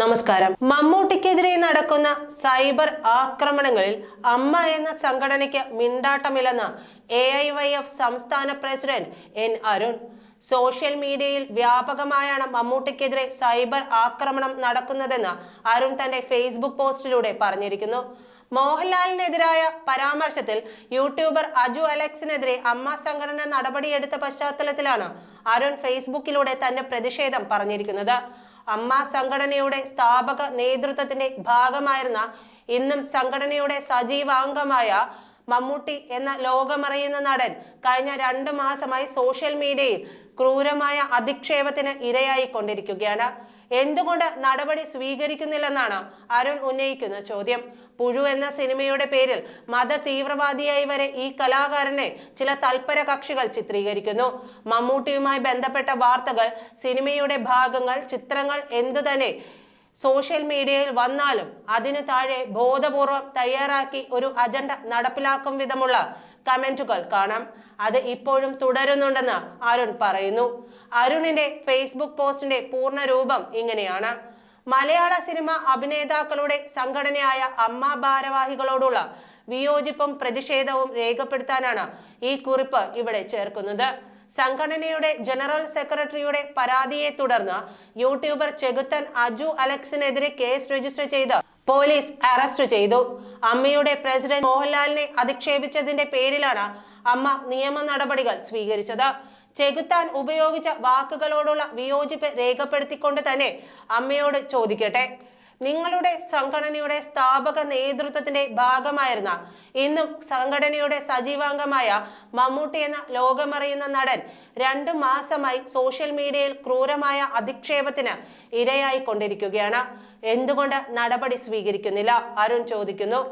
നമസ്കാരം. മമ്മൂട്ടിക്കെതിരെ നടക്കുന്ന സൈബർ ആക്രമണങ്ങളിൽ അമ്മ എന്ന സംഘടനയ്ക്ക് മിണ്ടാട്ടമില്ലെന്ന് എ ഐ വൈ എഫ് സംസ്ഥാന പ്രസിഡന്റ് എൻ അരുൺ. സോഷ്യൽ മീഡിയയിൽ വ്യാപകമായാണ് മമ്മൂട്ടിക്കെതിരെ സൈബർ ആക്രമണം നടക്കുന്നതെന്ന് അരുൺ തന്റെ ഫേസ്ബുക്ക് പോസ്റ്റിലൂടെ പറഞ്ഞിരിക്കുന്നു. മോഹൻലാലിനെതിരായ പരാമർശത്തിൽ യൂട്യൂബർ അജു അലക്സിനെതിരെ അമ്മ സംഘടന നടപടിയെടുത്ത പശ്ചാത്തലത്തിലാണ് അരുൺ ഫേസ്ബുക്കിലൂടെ തന്റെ പ്രതിഷേധം പറഞ്ഞിരിക്കുന്നത്. അമ്മ സംഘടനയുടെ സ്ഥാപക നേതൃത്വത്തിന്റെ ഭാഗമായിരുന്ന ഇന്നും സംഘടനയുടെ സജീവാംഗമായ മമ്മൂട്ടി എന്ന ലോകമറിയുന്ന നടൻ കഴിഞ്ഞ രണ്ട് മാസമായി സോഷ്യൽ മീഡിയയിൽ ക്രൂരമായ അധിക്ഷേപത്തിന് ഇരയായിക്കൊണ്ടിരിക്കുകയാണ്. എന്തുകൊണ്ട് നടപടി സ്വീകരിക്കുന്നില്ലെന്നാണ് അരുൺ ഉന്നയിക്കുന്ന ചോദ്യം. പുഴു എന്ന സിനിമയുടെ പേരിൽ മത തീവ്രവാദിയായി വരെ ഈ കലാകാരനെ ചില തൽപര കക്ഷികൾ ചിത്രീകരിക്കുന്നു. മമ്മൂട്ടിയുമായി ബന്ധപ്പെട്ട വാർത്തകൾ സിനിമയുടെ ഭാഗങ്ങൾ ചിത്രങ്ങൾ എന്തുതന്നെ സോഷ്യൽ മീഡിയയിൽ വന്നാലും അതിനു താഴെ ബോധപൂർവം തയ്യാറാക്കി ഒരു അജണ്ട നടപ്പിലാക്കും വിധമുള്ള കമന്റുകൾ കാണാം. അത് ഇപ്പോഴും തുടരുന്നുണ്ടെന്ന് അരുൺ പറയുന്നു. അരുണിന്റെ ഫേസ്ബുക്ക് പോസ്റ്റിന്റെ പൂർണ രൂപം ഇങ്ങനെയാണ്. മലയാള സിനിമ അഭിനേതാക്കളുടെ സംഘടനയായ അമ്മ ഭാരവാഹികളോടുള്ള വിയോജിപ്പും പ്രതിഷേധവും രേഖപ്പെടുത്താനാണ് ഈ കുറിപ്പ് ഇവിടെ ചേർക്കുന്നത്. സംഘടനയുടെ ജനറൽ സെക്രട്ടറിയുടെ പരാതിയെ തുടർന്ന് യൂട്യൂബർ ചെകുത്തൻ അജു അലക്സിനെതിരെ കേസ് രജിസ്റ്റർ ചെയ്ത് പോലീസ് അറസ്റ്റ് ചെയ്തു. അമ്മയുടെ പ്രസിഡന്റ് മോഹൻലാലിനെ അധിക്ഷേപിച്ചതിന്റെ പേരിലാണ് അമ്മ നിയമ നടപടികൾ സ്വീകരിച്ചത്. ചെകുത്താൻ ഉപയോഗിച്ച വാക്കുകളോടുള്ള വിയോജിപ്പ് രേഖപ്പെടുത്തിക്കൊണ്ട് തന്നെ അമ്മയോട് ചോദിക്കട്ടെ. നിങ്ങളുടെ സംഘടനയുടെ സ്ഥാപക നേതൃത്വത്തിന്റെ ഭാഗമായിരുന്ന ഇന്നും സംഘടനയുടെ സജീവാംഗമായ മമ്മൂട്ടി എന്ന ലോകമറിയുന്ന നടൻ രണ്ടു മാസമായി സോഷ്യൽ മീഡിയയിൽ ക്രൂരമായ അധിക്ഷേപത്തിന് ഇരയായിക്കൊണ്ടിരിക്കുകയാണ്. എന്തുകൊണ്ട് നടപടി സ്വീകരിക്കുന്നില്ല? അരുൺ ചോദിക്കുന്നു.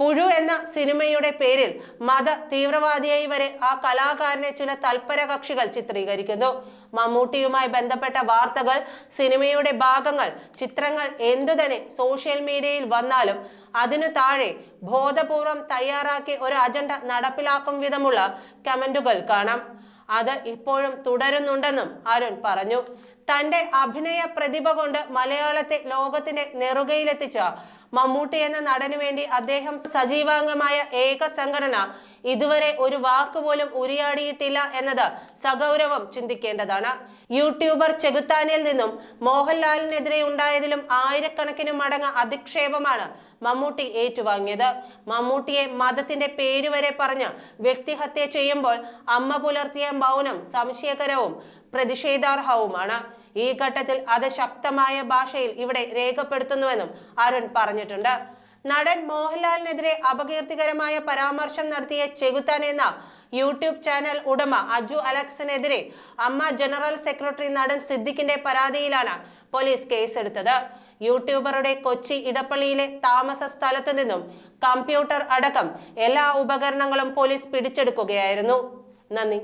പുഴു എന്ന സിനിമയുടെ പേരിൽ മത തീവ്രവാദിയായി വരെ ആ കലാകാരനെ ചില തൽപര കക്ഷികൾ ചിത്രീകരിക്കുന്നു. മമ്മൂട്ടിയുമായി ബന്ധപ്പെട്ട വാർത്തകൾ സിനിമയുടെ ഭാഗങ്ങൾ ചിത്രങ്ങൾ എന്തുതന്നെ സോഷ്യൽ മീഡിയയിൽ വന്നാലും അതിനു താഴെ ബോധപൂർവം തയ്യാറാക്കി ഒരു അജണ്ട നടപ്പിലാക്കും വിധമുള്ള കമന്റുകൾ കാണാം. അത് ഇപ്പോഴും തുടരുന്നുണ്ടെന്നും അരുൺ പറഞ്ഞു. തന്റെ അഭിനയ പ്രതിഭ കൊണ്ട് മലയാളത്തെ ലോകത്തിന്റെ നെറുകയിലെത്തിച്ച മമ്മൂട്ടി എന്ന നടന് വേണ്ടി അദ്ദേഹം സജീവാംഗമായ ഏക സംഘടന ഇതുവരെ ഒരു വാക്ക് പോലും ഉരിയാടിയിട്ടില്ല എന്നത് സഗൗരവം ചിന്തിക്കേണ്ടതാണ്. യൂട്യൂബർ ചെകുത്താനിൽ നിന്നും മോഹൻലാലിനെതിരെ ഉണ്ടായതിലും ആയിരക്കണക്കിന് മടങ്ങ് അധിക്ഷേപമാണ് മമ്മൂട്ടി ഏറ്റുവാങ്ങിയത്. മമ്മൂട്ടിയെ മതത്തിന്റെ പേരുവരെ പറഞ്ഞ് വ്യക്തിഹത്യ ചെയ്യുമ്പോൾ അമ്മ പുലർത്തിയ മൗനം സംശയകരവും പ്രതിഷേധാർഹവുമാണ്. ഈ ഘട്ടത്തിൽ അത് ശക്തമായ ഭാഷയിൽ ഇവിടെ രേഖപ്പെടുത്തുന്നുവെന്നും അരുൺ പറഞ്ഞിട്ടുണ്ട്. നടൻ മോഹൻലാലിനെതിരെ അപകീർത്തികരമായ പരാമർശം നടത്തിയ ചെകുത്താൻ എന്ന യൂട്യൂബ് ചാനൽ ഉടമ അജു അലക്സിനെതിരെ അമ്മ ജനറൽ സെക്രട്ടറി നടൻ സിദ്ദിഖിന്റെ പരാതിയിലാണ് പോലീസ് കേസെടുത്തത്. യൂട്യൂബറുടെ കൊച്ചി ഇടപ്പള്ളിയിലെ താമസ സ്ഥലത്തു നിന്നും കമ്പ്യൂട്ടർ അടക്കം എല്ലാ ഉപകരണങ്ങളും പോലീസ് പിടിച്ചെടുക്കുകയായിരുന്നു. നന്ദി.